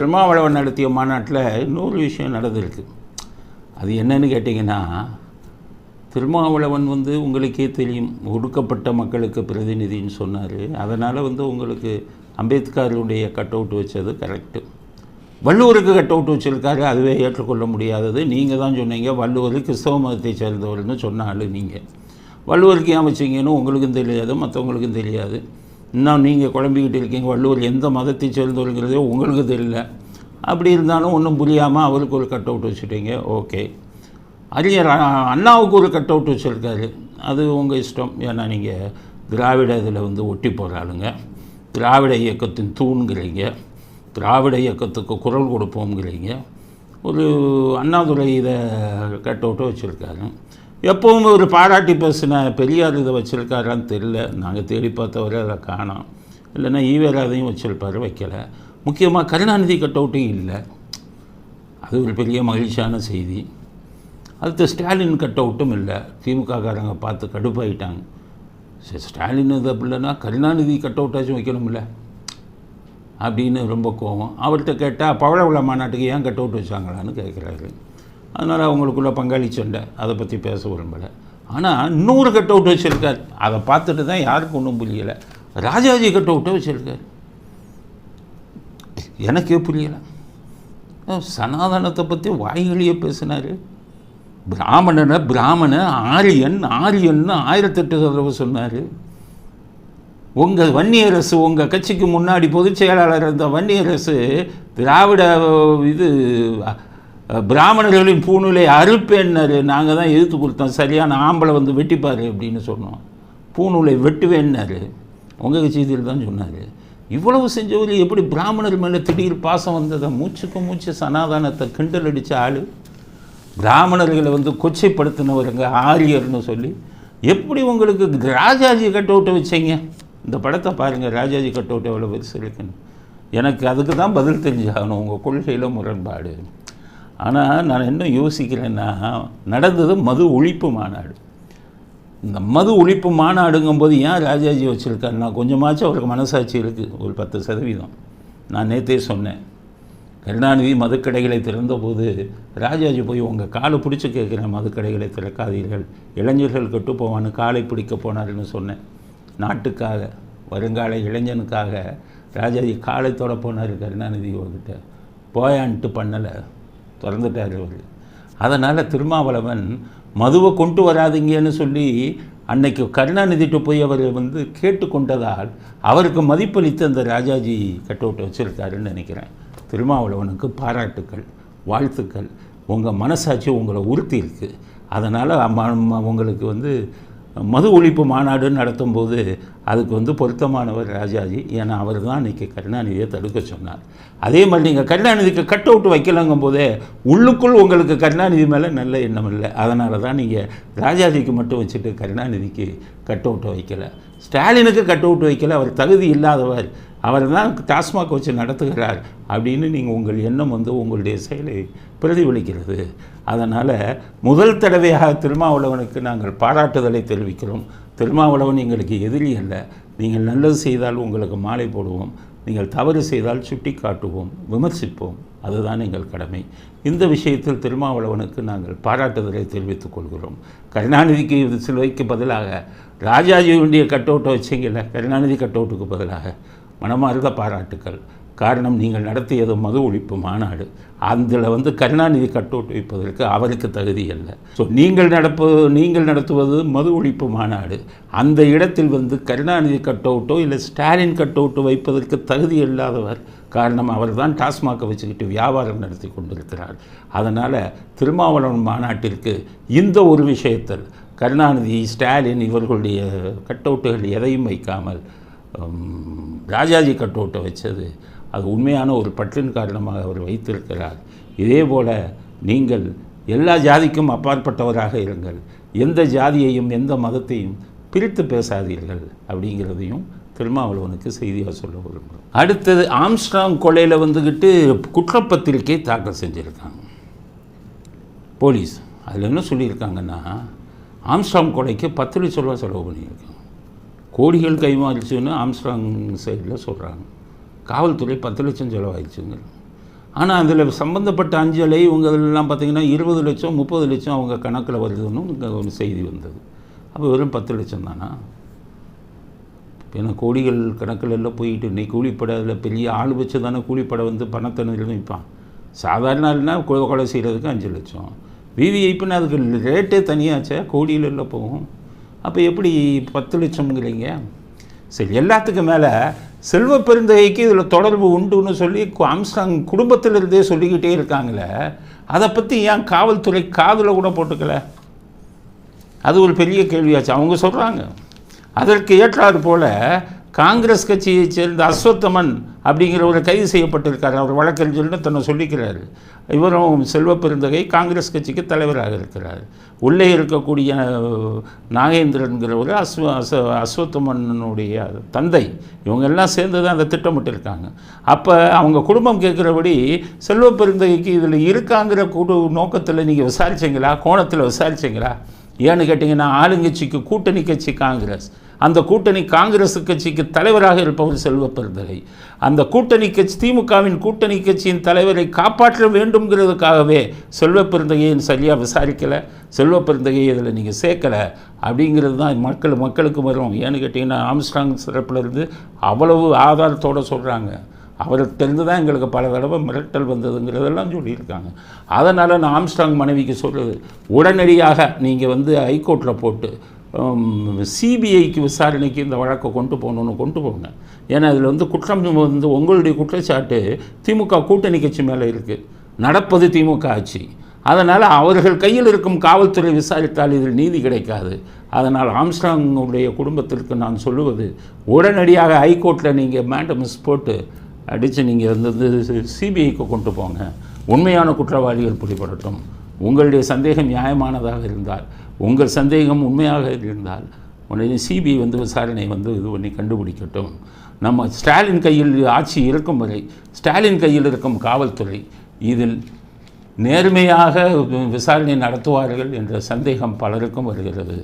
திருமாவளவன் நடத்திய மாநாட்டில் இன்னொரு விஷயம் நடந்திருக்கு. அது என்னன்னு கேட்டிங்கன்னா திருமாவளவன் வந்து உங்களுக்கே தெரியும் ஒடுக்கப்பட்ட மக்களுக்கு பிரதிநிதின்னு சொன்னார். அதனால் வந்து உங்களுக்கு அம்பேத்கருடைய கட் அவுட் வச்சது கரெக்டு. வள்ளுவருக்கு கட் அவுட் வச்சிருக்காரு அதுவே ஏற்றுக்கொள்ள முடியாதது. நீங்கள் தான் சொன்னீங்க வள்ளுவர் கிறிஸ்தவ மதத்தை சேர்ந்தவர்னு சொன்னாலும் நீங்கள் வள்ளுவருக்கு ஏன் வச்சிங்கன்னு உங்களுக்கும் தெரியாது மற்றவங்களுக்கும் தெரியாது. இன்னும் நீங்கள் குழம்பிக்கிட்டு இருக்கீங்க? வள்ளுவர் எந்த மதத்தை சேர்ந்தவர்கிறதோ உங்களுக்கு தெரியல. அப்படி இருந்தாலும் ஒன்றும் புரியாமல் அவருக்கு ஒரு கட் அவுட் வச்சுட்டீங்க. ஓகே அறிஞர் அண்ணாவுக்கு ஒரு கட் அவுட் வச்சுருக்காரு. அது உங்கள் இஷ்டம். ஏன்னா நீங்கள் திராவிட இதில் வந்து ஒட்டி போகிறாளுங்க திராவிட இயக்கத்தின் தூண்கிறீங்க. திராவிட இயக்கத்துக்கு குரல் கொடுப்போங்கிறீங்க ஒரு அண்ணாதுரை இதை கட் அவுட்டை வச்சுருக்காரு. எப்பவும் ஒரு பாராட்டி பேசின பெரியார் இதை வச்சுருக்காரான்னு தெரியல. நாங்கள் தேடி பார்த்தவரை அதை காணோம். இல்லைன்னா ஈவேராதையும் வச்சுருப்பாரு வைக்கல. முக்கியமாக கருணாநிதி கட் அவுட்டும் இல்லை. அது ஒரு பெரிய மகிழ்ச்சியான செய்தி. அடுத்து ஸ்டாலின் கட் அவுட்டும் இல்லை. திமுககாரங்க பார்த்து கடுப்பாயிட்டாங்க. சரி ஸ்டாலின் இது அப்படின்னா கருணாநிதி கட் அவுட்டாச்சும் வைக்கணும்ல. அப்படின்னு ரொம்ப கோவம். அவர்கிட்ட கேட்டால் பவள விழா மாநாட்டுக்கு ஏன் கட் அவுட் வச்சாங்களான்னு கேட்குறாரு அதனால் அவங்களுக்குள்ள பங்காளி சண்டை அதை பற்றி பேச விரும்பலை. ஆனால் இன்னொரு கட் அவுட் வச்சுருக்கார். அதை பார்த்துட்டு தான் யாருக்கும் ஒன்றும் புரியலை. ராஜாஜி கட் அவுட்டை வச்சுருக்கார். எனக்கே புரியலை. சனாதனத்தை பற்றி வாய்களியே பேசினார்? பிராமணனை பிராமண ஆரியன் ஆரியன்னு ஆயிரத்தெட்டு தடவை சொன்னார். உங்கள் வன்னியரசு உங்கள் கட்சிக்கு முன்னாடி பொதுச் செயலாளர் இருந்த வன்னியரசு திராவிட இது பிராமணர்களின் பூநூலை அறுப்பேன்னாரு. நாங்கள் தான் எதிர்த்து கொடுத்தோம். சரியான ஆம்பளை வந்து வெட்டிப்பார் அப்படின்னு சொன்னோம். பூநூலை வெட்டுவேன்னார். உங்கள் கட்சியில் தான் சொன்னார். இவ்வளவு செஞ்சவர் எப்படி பிராமணர் மேலே திடீர் பாசம் வந்ததை மூச்சுக்கு மூச்சு சனாதானத்தை கிண்டல் அடித்த ஆள்? பிராமணர்களை வந்து கொச்சைப்படுத்தினவருங்க ஆரியர்னு சொல்லி. எப்படி உங்களுக்கு ராஜாஜி கட் வச்சிங்க? வச்சீங்க இந்த படத்தை பாருங்கள் ராஜாஜி கட் எவ்வளோ பெருசு இருக்குன்னு. எனக்கு அதுக்கு தான் பதில் தெரிஞ்சாகணும் உங்கள் கொள்கையில் முரண்பாடு. ஆனால் நான் என்ன யோசிக்கிறேன்னா நடந்தது மது ஒழிப்பு மாநாடு. இந்த மது ஒழிப்பு மாநாடுங்கும்போது ஏன் ராஜாஜி வச்சுருக்காரு? நான் கொஞ்சமாச்சும் அவருக்கு மனசாட்சி இருக்குது ஒரு பத்து சதவீதம். நான் நேற்றே சொன்னேன். கருணாநிதி மதுக்கடைகளை திறந்தபோது ராஜாஜி போய் உங்கள் காலை பிடிச்சி கேட்குறேன் மதுக்கடைகளை திறக்காதீர்கள். இளைஞர்கள் கட்டு போவான்னு காலை பிடிக்க போனாருன்னு சொன்னேன். நாட்டுக்காக வருங்கால இளைஞனுக்காக ராஜாஜி காலை தொட போனார் கருணாநிதி அவர்கிட்ட. போயான்ட்டு பண்ணலை. திறந்துட்டார் அவர். அதனால் திருமாவளவன் மதுவை கொண்டு வராதீங்கன்னு சொல்லி அன்னைக்கு கருணாநிதிட்டு போய் அவர் வந்து கேட்டுக்கொண்டதால் அவருக்கு மதிப்பளித்து அந்த ராஜாஜி கட் வச்சுருக்காருன்னு நினைக்கிறேன். திருமாவளவனுக்கு பாராட்டுக்கள் வாழ்த்துக்கள். உங்கள் மனசாட்சி உங்களை உறுத்தி இருக்குது அதனால் உங்களுக்கு வந்து மது ஒழிப்பு மாநாடு நடத்தும்போது அதுக்கு வந்து பொருத்தமானவர் ராஜாஜி. ஏன்னா அவர் தான் இன்றைக்கி கருணாநிதியை தடுக்க சொன்னார். அதே மாதிரி நீங்கள் கருணாநிதிக்கு கட் அவுட் வைக்கலங்கும் போதே உள்ளுக்குள் உங்களுக்கு கருணாநிதி மேலே நல்ல எண்ணம் இல்லை. அதனால தான் நீங்கள் ராஜாஜிக்கு மட்டும் வச்சுட்டு கருணாநிதிக்கு கட் அவுட்டை வைக்கல. ஸ்டாலினுக்கு கட் அவுட் வைக்கல அவர் தகுதி இல்லாதவர். அவர் தான் டாஸ்மாக் வச்சு நடத்துகிறார் அப்படின்னு நீங்கள் உங்கள் எண்ணம் வந்து உங்களுடைய செயலை பிரதிபலிக்கிறது. அதனால் முதல் தடவையாக திருமாவளவனுக்கு நாங்கள் பாராட்டுதலை தெரிவிக்கிறோம். திருமாவளவன் எங்களுக்கு எதிரி அல்ல. நீங்கள் நல்லது செய்தால் உங்களுக்கு மாலை போடுவோம். நீங்கள் தவறு செய்தால் சுட்டி காட்டுவோம் விமர்சிப்போம். அதுதான் எங்கள் கடமை. இந்த விஷயத்தில் திருமாவளவனுக்கு நாங்கள் பாராட்டுதலை தெரிவித்துக் கொள்கிறோம். கருணாநிதிக்கு சிலுவைக்கு பதிலாக ராஜாஜி கட் கட்டோட்டை வச்சிங்கல்ல கருணாநிதி கட்டோட்டுக்கு பதிலாக மனமார்ந்த பாராட்டுக்கள். காரணம் நீங்கள் நடத்தியது மது ஒழிப்பு மாநாடு. அதில் வந்து கருணாநிதி கட் வைப்பதற்கு அவருக்கு தகுதி அல்ல. ஸோ நீங்கள் நடப்பு நீங்கள் நடத்துவது மது ஒழிப்பு மாநாடு. அந்த இடத்தில் வந்து கருணாநிதி கட் அவுட்டோ இல்லை ஸ்டாலின் கட் வைப்பதற்கு தகுதி இல்லாதவர் காரணம் அவர் தான் டாஸ்மாகை வச்சுக்கிட்டு வியாபாரம் நடத்தி கொண்டிருக்கிறார். அதனால் திருமாவளவன் மாநாட்டிற்கு இந்த ஒரு விஷயத்தில் கருணாநிதி ஸ்டாலின் இவர்களுடைய கட் அவுட்டுகள் எதையும் வைக்காமல் ராஜாஜி கட் அவுட்டை வச்சது அது உண்மையான ஒரு பற்றின் காரணமாக அவர் வைத்திருக்கிறார். இதே போல் நீங்கள் எல்லா ஜாதிக்கும் அப்பாற்பட்டவராக இருங்கள். எந்த ஜாதியையும் எந்த மதத்தையும் பிரித்து பேசாதீர்கள் அப்படிங்கிறதையும் திருமாவளவனுக்கு செய்தியாக சொல்ல விரும்புகிறோம். அடுத்தது ஆம்ஸ்ட்ராங் கொலையில் வந்துக்கிட்டு குற்றப்பத்திரிக்கை தாக்கல் செஞ்சுருக்காங்க. போலீஸ் அதில் என்ன சொல்லியிருக்காங்கன்னா ஆம்ஸ்ட்ராங் கொலைக்கு பத்து லட்ச ரூபா செலவு பண்ணியிருக்காங்க. கோடிகள் கைமாறிச்சுன்னு ஆம்ஸ்ட்ராங் சைடில் சொல்கிறாங்க காவல்துறை பத்து லட்சம் செலவாயிடுச்சுங்க ஆனால் அதில் சம்மந்தப்பட்ட அஞ்சலை இவங்க இதெல்லாம் பார்த்திங்கன்னா இருபது லட்சம் முப்பது லட்சம் அவங்க கணக்கில் வருதுன்னு இங்கே ஒரு செய்தி வந்தது. அப்போ வெறும் பத்து லட்சம் தானா? ஏன்னா கோடிகள் கணக்கில் எல்லாம் போயிட்டு இன்னைக்கு கூலிப்படை அதில் பெரிய ஆள் வச்சு தானே கூலிப்படை வந்து பணத்தை நிர்ணயிப்பான். சாதாரண ஆள்னா கொலை கொலை செய்கிறதுக்கு அஞ்சு லட்சம். விவிஐப்புன்னு அதுக்கு ரேட்டே தனியாச்சே கோடியில் எல்லாம் போகும். அப்போ எப்படி பத்து லட்சம்ங்கிறீங்க? சரி எல்லாத்துக்கும் மேலே செல்வ பெருந்தகைக்கு இதில் தொடர்பு உண்டுன்னு சொல்லி ஆம்ஸ்டாங் குடும்பத்திலிருந்தே சொல்லிக்கிட்டே இருக்காங்களே அதை பற்றி ஏன் காவல்துறை காதில் கூட போட்டுக்கல? அது ஒரு பெரிய கேள்வியாச்சு. அவங்க சொல்கிறாங்க அதற்கு ஏற்றாறு போல காங்கிரஸ் கட்சியைச் சேர்ந்த அஸ்வத்தமன் அப்படிங்கிறவர் கைது செய்யப்பட்டிருக்கார். அவர் வழக்கறிஞர்னு தன்னை சொல்லிக்கிறார். இவரும் செல்வ பெருந்தகை காங்கிரஸ் கட்சிக்கு தலைவராக இருக்கிறார். உள்ளே இருக்கக்கூடிய நாகேந்திரன்கிறவர் அஸ்வ அச அஸ்வத்தமனுடைய தந்தை. இவங்க எல்லாம் சேர்ந்து தான் அதை திட்டமிட்டிருக்காங்க. அப்போ அவங்க குடும்பம் கேட்குறபடி செல்வ பெருந்தகைக்கு இதில் இருக்காங்கிற கூட நோக்கத்தில் நீங்கள் விசாரிச்சீங்களா? கோணத்தில் விசாரிச்சீங்களா? ஏன்னு கேட்டிங்கன்னா ஆளுங்கட்சிக்கு கூட்டணி கட்சி காங்கிரஸ். அந்த கூட்டணி காங்கிரஸ் கட்சிக்கு தலைவராக இருப்பவர் செல்வ பெருந்தகை. அந்த கூட்டணி கட்சி திமுகவின் கூட்டணி கட்சியின் தலைவரை காப்பாற்ற வேண்டும்ங்கிறதுக்காகவே செல்வ சரியாக விசாரிக்கலை. செல்வ பெருந்தகையை இதில் நீங்கள் சேர்க்கலை. அப்படிங்கிறது தான் மக்கள் மக்களுக்கு வரும். ஏன்னு கேட்டிங்கன்னா ஆம்ஸ்டாங் சிறப்பிலிருந்து அவ்வளவு ஆதாரத்தோடு சொல்கிறாங்க அவர்கிட்டருந்து தான் எங்களுக்கு பல தடவை மிரட்டல் வந்ததுங்கிறதெல்லாம் சொல்லியிருக்காங்க. அதனால் நான் ஆம்ஸ்டாங் மனைவிக்கு சொல்கிறது உடனடியாக நீங்கள் வந்து ஹைகோர்ட்டில் போட்டு சிபிஐக்கு விசாரணைக்கு இந்த வழக்கை கொண்டு போகணுன்னு கொண்டு போங்க ஏன்னா இதில் வந்து குற்றம் வந்து உங்களுடைய குற்றச்சாட்டு திமுக கூட்டணி கட்சி மேலே இருக்குது நடப்பது திமுக ஆட்சி. அதனால் அவர்கள் கையில் இருக்கும் காவல்துறை விசாரித்தால் இதில் நீதி கிடைக்காது. அதனால் ஆம்ஸ்டாங்குடைய குடும்பத்திற்கு நான் சொல்லுவது உடனடியாக ஹைகோர்ட்டில் நீங்கள் மேண்டமஸ் போட்டு அடித்து நீங்கள் வந்து சிபிஐக்கு கொண்டு போங்க. உண்மையான குற்றவாளிகள் பிடிபடட்டும். உங்களுடைய சந்தேகம் நியாயமானதாக இருந்தால் உங்கள் சந்தேகம் உண்மையாக இருந்தால் உடனே சிபிஐ வந்து விசாரணை வந்து இது பண்ணி கண்டுபிடிக்கட்டும். நம்ம ஸ்டாலின் கையில் ஆட்சி இருக்கும் வரை ஸ்டாலின் கையில் இருக்கும் காவல்துறை இதில் நேர்மையாக விசாரணை நடத்துவார்கள் என்ற சந்தேகம் பலருக்கும் வருகிறது.